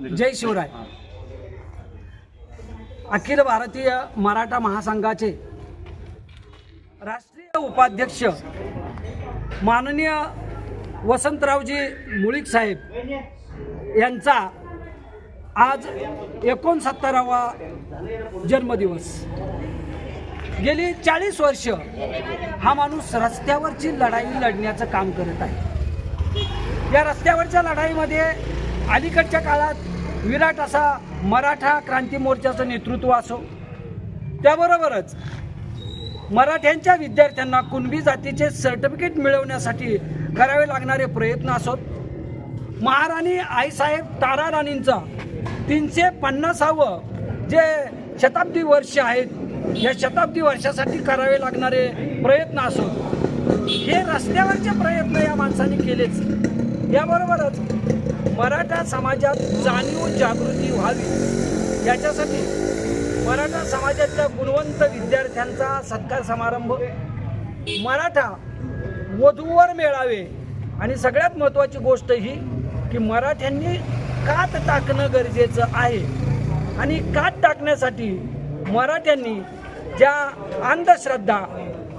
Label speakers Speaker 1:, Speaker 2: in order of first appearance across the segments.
Speaker 1: जय शिवराय. अखिल भारतीय मराठा महासंघाचे राष्ट्रीय उपाध्यक्ष माननीय वसंतरावजी मुळीक साहेब यांचा आज एकोणसत्तरावा जन्मदिवस. गेली चाळीस वर्ष हा माणूस रस्त्यावरची लढाई लढण्याचं काम करत आहे. या रस्त्यावरच्या लढाईमध्ये अलीकडच्या काळात विराट असा मराठा क्रांती मोर्चाचं नेतृत्व असो त्याबरोबरच मराठ्यांच्या विद्यार्थ्यांना कुणबी जातीचे सर्टिफिकेट मिळवण्यासाठी करावे लागणारे प्रयत्न असोत महाराणी आईसाहेब तारा राणींचा तीनशे पन्नासावं जे शताब्दी वर्ष आहेत या शताब्दी वर्षासाठी करावे लागणारे प्रयत्न असोत हे रस्त्यावरचे प्रयत्न या माणसाने केलेच. याबरोबरच मराठा समाजात जाणीव जागृती व्हावी. याच्यासाठी मराठा समाजातल्या गुणवंत विद्यार्थ्यांचा सत्कार समारंभ मराठा वधूवर मेळावे आणि सगळ्यात महत्त्वाची गोष्ट ही की मराठ्यांनी कात टाकणं गरजेचं आहे. आणि कात टाकण्यासाठी मराठ्यांनी ज्या अंधश्रद्धा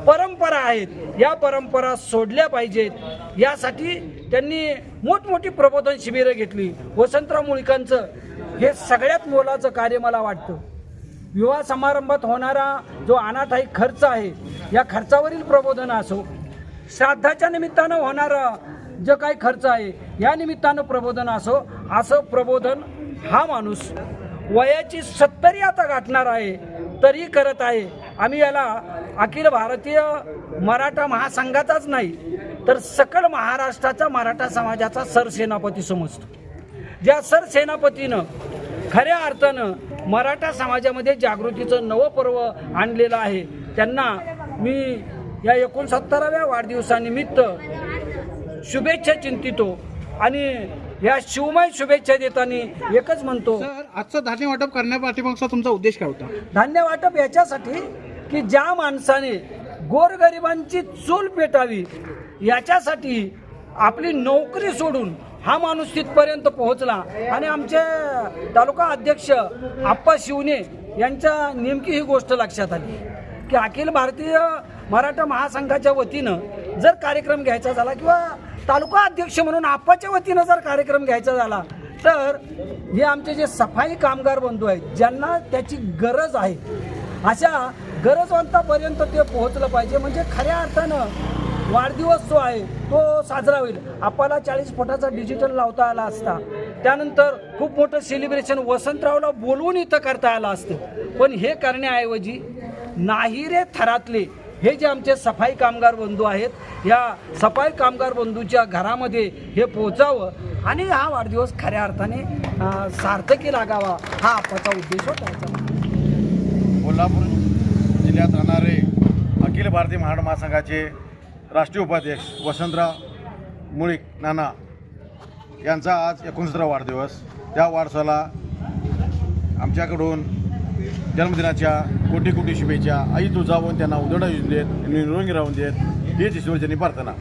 Speaker 1: परंपरा आहेत. या परंपरा सोडल्या पाहिजेत. यासाठी त्यांनी मोठमोठी प्रबोधन शिबिरं घेतली. वसंतराव मुळकांचं. हे सगळ्यात मोलाचं कार्य मला वाटतं. विवाह समारंभात होणारा जो अनाथाई खर्च आहे या खर्चावरील प्रबोधन असो श्राद्धाच्या निमित्तानं होणारा जो काही खर्च आहे या निमित्तानं प्रबोधन असो असं प्रबोधन हा माणूस वयाची सत्तरी आता गाठणार आहे तरी करत आहे. आम्ही याला अखिल भारतीय मराठा महासंघाचाच नाही तर सकल महाराष्ट्राचा मराठा समाजाचा सरसेनापती समजतो. ज्या सरसेनापतीनं खऱ्या अर्थानं मराठा समाजामध्ये जागृतीचं नवं पर्व आणलेलं आहे त्यांना मी या एकोणसत्तराव्या वाढदिवसानिमित्त शुभेच्छा चिंतितो आणि या शिवमय शुभेच्छा देताना एकच म्हणतो.
Speaker 2: सर आजचं धान्य वाटप करण्यापाठीमागचा तुमचा उद्देश काय होता?
Speaker 1: धान्य वाटप याच्यासाठी की ज्या माणसाने गोरगरिबांची चूल पेटावी याच्यासाठी आपली नोकरी सोडून हा माणूस तिथपर्यंत पोहोचला. आणि आमचे तालुका अध्यक्ष आप्पा शिवने यांच्या नेमकी ही गोष्ट लक्षात आली. की अखिल भारतीय मराठा महासंघाच्या वतीनं जर कार्यक्रम घ्यायचा झाला किंवा तालुका अध्यक्ष म्हणून आपाच्या वतीनं जर कार्यक्रम घ्यायचा झाला तर हे आमचे जे सफाई कामगार बंधू आहेत ज्यांना त्याची गरज आहे अशा गरजवंतापर्यंत ते पोहोचलं पाहिजे. म्हणजे खऱ्या अर्थानं वाढदिवस जो आहे तो साजरा होईल. आपल्याला चाळीस फुटाचा डिजिटल लावता आला असता त्यानंतर खूप मोठं सेलिब्रेशन वसंतरावला बोलवून इथं करता आलं असतं. पण हे करण्याऐवजी नाही रे थरातले हे जे आमचे सफाई कामगार बंधू आहेत या सफाई कामगार बंधूच्या घरामध्ये हे पोहोचावं आणि हा वाढदिवस खऱ्या अर्थाने सार्थकी लागावा हा आपचा उद्देश होता.
Speaker 3: कोल्हापूर जिल्ह्यात राहणारे अखिल भारतीय महाड महासंघाचे राष्ट्रीय उपाध्यक्ष वसंतराव मुळीक नाना यांचा आज एकोणसतरा वाढदिवस. त्या वारसाला आमच्याकडून जन्मदिनाच्या कोटी कोटी शुभेच्छा. आई तुझावून त्यांना उदडा येऊन देत निरोगी राहून देत. हीच ईश्वरजनी प्रार्थना.